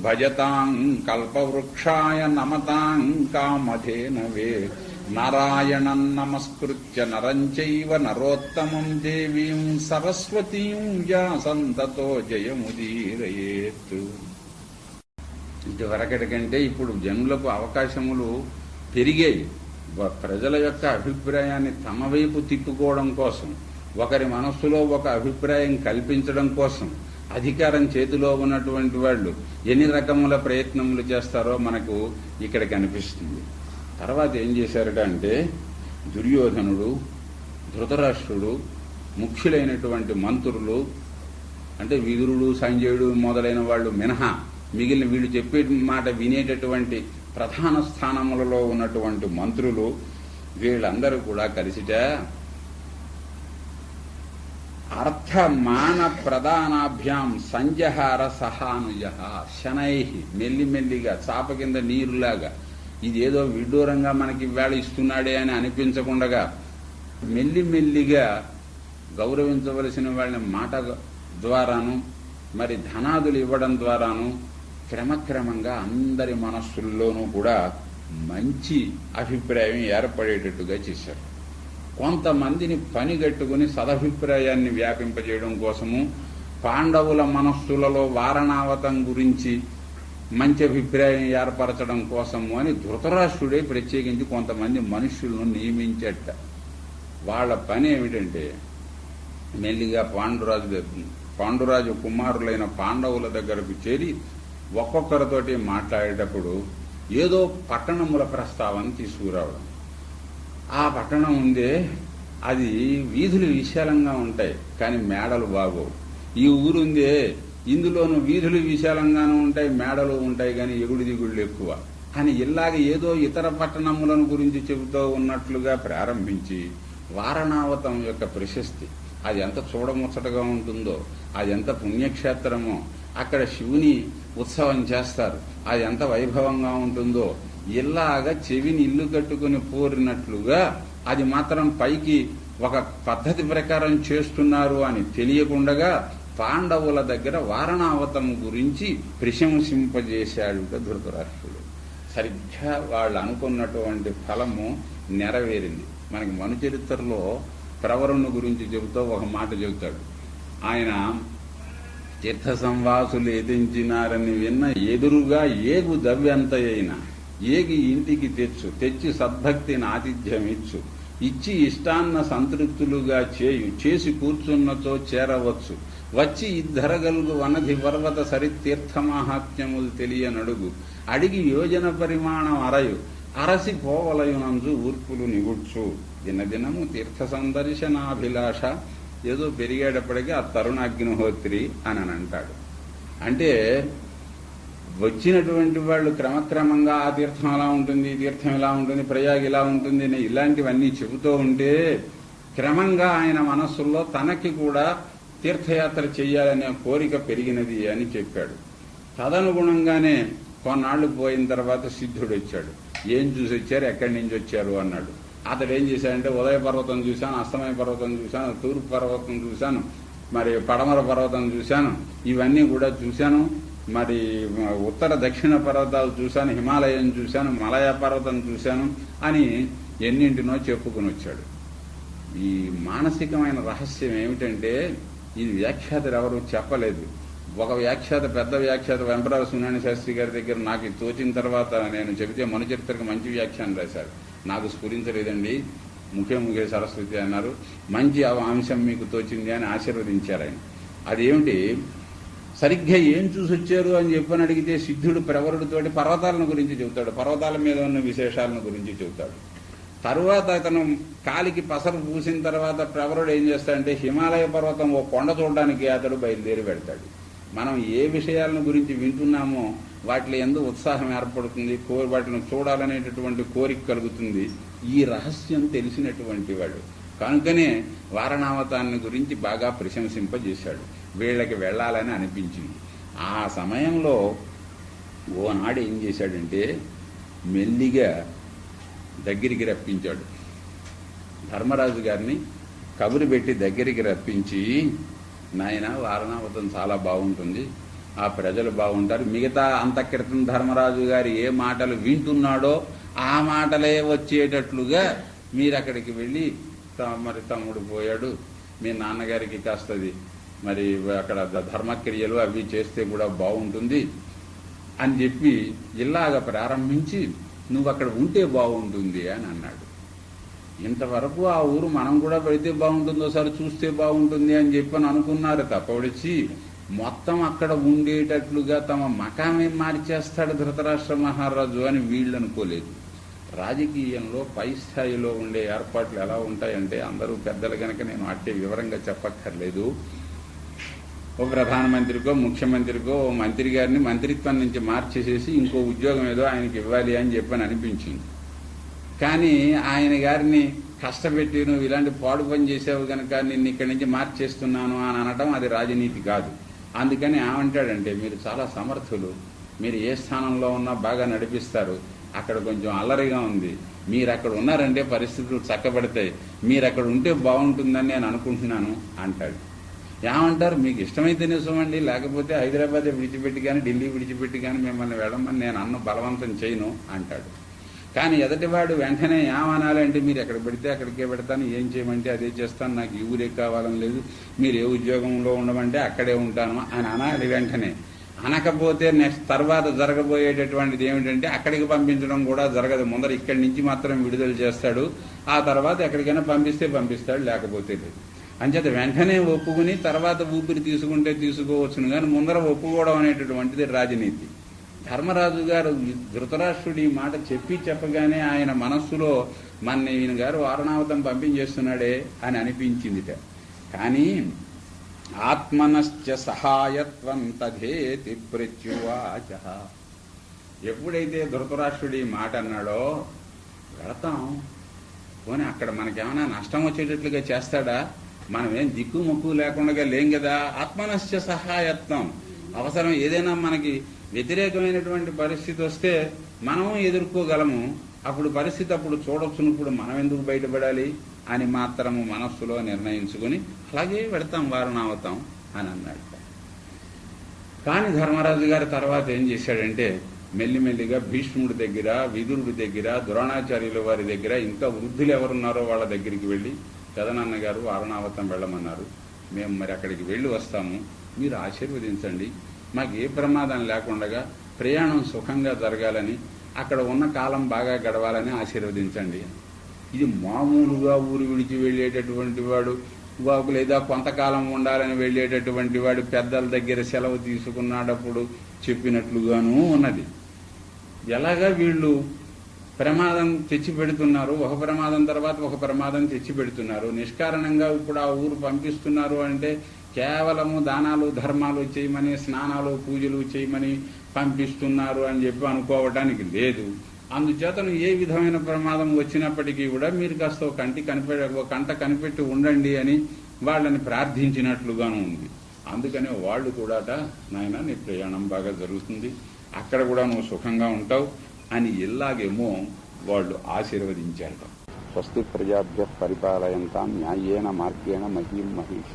భజతాం కల్పవృక్షాయ నమతాం కామధేనవే నారాయణం నమస్కృత్య నరంచైవ నరోత్తమం దేవీం సరస్వతీం వ్యాసంతతో జయముదీరయేత్. ఇదివరకటి కంటే ఇప్పుడు జనులకు అవకాశములు పెరిగాయి. ప్రజల యొక్క అభిప్రాయాన్ని తమ వైపు తిప్పుకోవడం కోసం ఒకరి మనస్సులో ఒక అభిప్రాయం కల్పించడం కోసం అధికారం చేతిలో ఉన్నటువంటి వాళ్ళు ఎన్ని రకముల ప్రయత్నములు చేస్తారో మనకు ఇక్కడ కనిపిస్తుంది. తర్వాత ఏం చేశారట అంటే దుర్యోధనుడు ధృతరాష్ట్రుడు ముఖ్యులైనటువంటి మంత్రులు అంటే విదురుడు సంజయుడు మొదలైన వాళ్ళు మినహా మిగిలిన వీళ్ళు చెప్పే మాట వినేటటువంటి ప్రధాన స్థానములలో ఉన్నటువంటి మంత్రులు వీళ్ళందరూ కూడా కలిసిట అర్థమాన ప్రధానాభ్యాం సంజహార సహానుజ. శనై మెల్లిమెల్లిగా చాప కింద నీరులాగా. ఇదేదో విడ్డూరంగా మనకి వేళ ఇస్తున్నాడే అని అనిపించకుండగా మెల్లిమెల్లిగా గౌరవించవలసిన వాళ్ళని మాట ద్వారాను మరి ధనాదులు ఇవ్వడం ద్వారాను క్రమక్రమంగా అందరి మనస్సుల్లోనూ కూడా మంచి అభిప్రాయం ఏర్పడేటట్టుగా చేశారు. కొంతమందిని పనిగట్టుకుని సదభిప్రాయాన్ని వ్యాపింపజేయడం కోసము పాండవుల మనస్సులలో వారణావతం గురించి మంచి అభిప్రాయం ఏర్పరచడం కోసము అని ధృతరాష్ట్రుడే ప్రత్యేకించి కొంతమంది మనుష్యులను నియమించట. వాళ్ళ పని ఏమిటంటే మెల్లిగా పాండురాజు పాండురాజు కుమారులైన పాండవుల దగ్గరకు చేరి ఒక్కొక్కరితోటి మాట్లాడేటప్పుడు ఏదో పట్టణముల ప్రస్తావన తీసుకురావడం. ఆ పట్టణం ఉందే అది వీధులు విశాలంగా ఉంటాయి కానీ మేడలు బాగోవు. ఈ ఊరుందే ఇందులోను వీధులు విశాలంగానూ ఉంటాయి మేడలు ఉంటాయి కానీ ఎగుడు దిగుళ్ళు ఎక్కువ. అని ఇలాగ ఏదో ఇతర పట్టణములను గురించి చెబుతూ ఉన్నట్లుగా ప్రారంభించి వారణావతం యొక్క ప్రశస్తి అది ఎంత చూడముచ్చటగా ఉంటుందో అది ఎంత పుణ్యక్షేత్రమో అక్కడ శివుని ఉత్సవం చేస్తారు. అది ఎంత వైభవంగా ఉంటుందో. ఇలాగా చెవిని ఇల్లు కట్టుకుని పోరినట్లుగా అది మాత్రం పైకి ఒక పద్ధతి ప్రకారం చేస్తున్నారు అని తెలియకుండగా పాండవుల దగ్గర వారణావతం గురించి ప్రశంసింపజేశాడు ధృతరాష్ట్రుడు. సరిగ్గా వాళ్ళు అనుకున్నటువంటి ఫలము నెరవేరింది. మనకి మను చరిత్రలో గురించి చెబుతూ ఒక మాట చెబుతాడు. ఆయన తీర్థ సంవాసులు ఎదించినారని విన్న ఎదురుగా ఏగు దవ్యంతయైన ఏగి ఇంటికి తెచ్చు తెచ్చి సద్భక్తిని ఆతిథ్యం ఇచ్చు ఇచ్చి ఇష్టాన్న సంతృప్తులుగా చేయు చేసి కూర్చున్నతో చేరవచ్చు. వచ్చి ఇద్దరగలుగు వనధి పర్వత సరితీర్థమాహాత్మ్యములు తెలియనడుగు అడిగి యోజన పరిమాణం అరయు అరసి పోవలయునంజు ఊర్పులు నిగుడ్చు. దినదినము తీర్థ సందర్శనాభిలాష ఏదో పెరిగేటప్పటికీ ఆ తరుణ అగ్నిహోత్రి అని అని అంటాడు. అంటే వచ్చినటువంటి వాళ్ళు క్రమక్రమంగా ఆ తీర్థం అలా ఉంటుంది ఈ తీర్థం ఇలా ఉంటుంది ప్రయాగ్ ఇలా ఉంటుంది అని ఇలాంటివన్నీ చెబుతూ ఉంటే క్రమంగా ఆయన మనస్సుల్లో తనకి కూడా తీర్థయాత్ర చేయాలనే కోరిక పెరిగినది అని చెప్పాడు. తదనుగుణంగానే కొన్నాళ్ళు పోయిన తర్వాత సిద్ధుడు వచ్చాడు ఏం చూసి వచ్చారు ఎక్కడి నుంచి వచ్చారు? అన్నాడు. అతడు ఏం చేశాడంటే ఉదయ పర్వతం చూశాను అస్తమయ పర్వతం చూశాను తూర్పు పర్వతం చూశాను మరి పడమర పర్వతం చూశాను ఇవన్నీ కూడా చూశాను మరి ఉత్తర దక్షిణ పర్వతాలు చూశాను హిమాలయం చూశాను మలయ పర్వతం చూశాను అని ఎన్నింటినో చెప్పుకుని వచ్చాడు. ఈ మానసికమైన రహస్యం ఏమిటంటే ఇది వ్యాఖ్యాతలు ఎవరు చెప్పలేదు. ఒక వ్యాఖ్యాత పెద్ద వ్యాఖ్యాత వెంపరావు సునాని శాస్త్రి గారి దగ్గర నాకు తోచిన తర్వాత నేను చెబితే మనుచరిత్రకు మంచి వ్యాఖ్యానం రాశారు. నాకు స్ఫురించలేదండి. ముఖే ముఖే సరస్వతి అన్నారు. మంచి అంశం మీకు తోచింది అని ఆశీర్వదించారు ఆయన. అదేమిటి? సరిగ్గా ఏం చూసి వచ్చారు అని చెప్పని అడిగితే సిద్ధుడు ప్రవరుడితోటి పర్వతాలను గురించి చెబుతాడు. పర్వతాల మీద ఉన్న విశేషాలను గురించి చెబుతాడు. తరువాత అతను కాలికి పసరు పూసిన తర్వాత ప్రవరుడు ఏం చేస్తాడంటే హిమాలయ పర్వతం ఓ కొండ చూడడానికి అతడు బయలుదేరి పెడతాడు మనం ఏ విషయాలను గురించి వింటున్నామో వాటిలో ఎందు ఉత్సాహం ఏర్పడుతుంది కోరి వాటిని చూడాలనేటటువంటి కోరిక కలుగుతుంది. ఈ రహస్యం తెలిసినటువంటి వాడు. కనుకనే వారణావతాన్ని గురించి బాగా ప్రశంసింపజేశాడు. వీళ్ళకి వెళ్ళాలని అనిపించింది. ఆ సమయంలో ఓనాడు ఏం చేశాడంటే మెల్లిగా దగ్గరికి రప్పించాడు. ధర్మరాజు గారిని కబురు పెట్టి దగ్గరికి రప్పించి నాయన వారణావతం చాలా బాగుంటుంది. ఆ ప్రజలు బాగుంటారు. మిగతా అంతక్రితం ధర్మరాజు గారు ఏ మాటలు వింటున్నాడో ఆ మాటలే వచ్చేటట్లుగా మీరు అక్కడికి వెళ్ళి త- మరి తమ్ముడు పోయాడు. మీ నాన్నగారికి కాస్తది. మరి అక్కడ ధర్మక్రియలు అవి చేస్తే కూడా బాగుంటుంది అని చెప్పి ఇలాగ ప్రారంభించి నువ్వు అక్కడ ఉంటే బాగుంటుంది అని అన్నాడు. ఇంతవరకు ఆ ఊరు మనం కూడా పెడితే బాగుంటుంది ఒకసారి చూస్తే బాగుంటుంది అని చెప్పి అనుకున్నారు తప్పవడిచి మొత్తం అక్కడ ఉండేటట్లుగా తమ మకామే మార్చేస్తాడు ధృతరాష్ట్ర మహారాజు అని వీళ్ళు అనుకోలేదు. రాజకీయంలో పై స్థాయిలో ఉండే ఏర్పాట్లు ఎలా ఉంటాయంటే అందరూ పెద్దలు కనుక నేను అట్టే వివరంగా చెప్పక్కర్లేదు. ఓ ప్రధానమంత్రికో ముఖ్యమంత్రికో ఓ మంత్రి గారిని మంత్రిత్వం నుంచి మార్చేసేసి ఇంకో ఉద్యోగం ఏదో ఆయనకి ఇవ్వాలి అని చెప్పని అనిపించింది. కానీ ఆయన గారిని కష్టపెట్టి నువ్వు ఇలాంటి పాడు పని చేసావు కనుక నిన్ను ఇక్కడి నుంచి మార్చేస్తున్నాను అని అనడం అది రాజనీతి కాదు. అందుకని ఏమంటాడంటే మీరు చాలా సమర్థులు. మీరు ఏ స్థానంలో ఉన్నా బాగా నడిపిస్తారు. అక్కడ కొంచెం అల్లరిగా ఉంది. మీరు అక్కడ ఉన్నారంటే పరిస్థితులు చక్కబడతాయి. మీరు అక్కడ ఉంటే బాగుంటుందని నేను అనుకుంటున్నాను అంటాడు. ఏమంటారు? మీకు ఇష్టమైతేనే సుమండి లేకపోతే హైదరాబాద్ విడిచిపెట్టి కానీ ఢిల్లీ విడిచిపెట్టి కానీ మిమ్మల్ని వెళ్ళమని నేను అన్న బలవంతం చేయను అంటాడు. కానీ ఎదటివాడు వెంటనే ఏమనాలంటే మీరు ఎక్కడ పెడితే అక్కడికే పెడతాను ఏం చేయమంటే అదే చేస్తాను నాకు ఈ ఊరే కావాలని లేదు మీరు ఏ ఉద్యోగంలో ఉండమంటే అక్కడే ఉంటాను అని అనాలి వెంటనే. అనకపోతే నెక్స్ట్ తర్వాత జరగబోయేటటువంటిది ఏమిటంటే అక్కడికి పంపించడం కూడా జరగదు. ముందర ఇక్కడి నుంచి మాత్రం విడుదల చేస్తాడు ఆ తర్వాత ఎక్కడికైనా పంపిస్తే పంపిస్తాడు లేకపోతే లేదు. అంచేత వెంటనే ఒప్పుకుని తర్వాత ఊపిరి తీసుకుంటే తీసుకోవచ్చును కానీ ముందర ఒప్పుకోవడం అనేటటువంటిది రాజనీతి. ధర్మరాజు గారు ధృతరాష్ట్రుడి మాట చెప్పి చెప్పగానే ఆయన మనస్సులో మన ఈయన గారు వారణావతం పంపించేస్తున్నాడే అని అనిపించిందిట. కానీ ఆత్మనశ్చ సహాయత్వం తథేతి ప్రత్యువాచ. ఎప్పుడైతే ధృతరాష్ట్రుడి మాట అన్నాడో వెళతాం. పోనీ అక్కడ మనకేమైనా నష్టం వచ్చేటట్లుగా చేస్తాడా? మనం ఏం దిక్కు మొక్కు లేకుండా లేం కదా ఆత్మనశ్చ సహాయత్వం. అవసరం ఏదైనా మనకి వ్యతిరేకమైనటువంటి పరిస్థితి వస్తే మనం ఎదుర్కోగలము. అప్పుడు పరిస్థితి అప్పుడు చూడొచ్చునప్పుడు మనం ఎందుకు బయటపడాలి అని మాత్రము మనస్సులో నిర్ణయించుకుని అలాగే పెడతాం వారణావతాం అని అన్నాడు. కానీ ధర్మరాజు గారి తర్వాత ఏం చేశాడంటే మెల్లిమెల్లిగా భీష్ముడి దగ్గర విదురుడి దగ్గర ద్రోణాచార్యుల వారి దగ్గర ఇంకా వృద్ధులు ఎవరున్నారో వాళ్ళ దగ్గరికి వెళ్ళి పెదనాన్న గారు వారణావతం వెళ్ళమన్నారు. మేము మరి అక్కడికి వెళ్ళి వస్తాము. మీరు ఆశీర్వదించండి. మాకు ఏ ప్రమాదం లేకుండా ప్రయాణం సుఖంగా జరగాలని అక్కడ ఉన్న కాలం బాగా గడవాలని ఆశీర్వదించండి. ఇది మామూలుగా ఊరు విడిచి వెళ్ళేటటువంటి వాడు లేదా కొంతకాలం ఉండాలని వెళ్ళేటటువంటి వాడు పెద్దల దగ్గర సెలవు తీసుకున్నాడప్పుడు చెప్పినట్లుగానూ ఉన్నది. ఎలాగా వీళ్ళు ప్రమాదం తెచ్చి పెడుతున్నారు ఒక ప్రమాదం తర్వాత ఒక ప్రమాదం తెచ్చి పెడుతున్నారు నిష్కారణంగా ఇప్పుడు ఆ ఊరు పంపిస్తున్నారు అంటే కేవలము దానాలు ధర్మాలు చేయమని స్నానాలు పూజలు చేయమని పంపిస్తున్నారు అని చెప్పి అనుకోవటానికి లేదు. అందుచేతను ఏ విధమైన ప్రమాదం వచ్చినప్పటికీ కూడా మీరు కాస్త కంటి కనిపెట్ట కంట కనిపెట్టి ఉండండి అని వాళ్ళని ప్రార్థించినట్లుగాను ఉంది. అందుకనే వాళ్ళు కూడాట నాయన నీ ప్రయాణం బాగా జరుగుతుంది. అక్కడ కూడా నువ్వు సుఖంగా ఉంటావు అని ఇలాగేమో వాళ్ళు ఆశీర్వదించారు స్వస్తి ప్రజాభ్య పరిపాలయంతా న్యాయేన మార్గేణ మహీం మహిష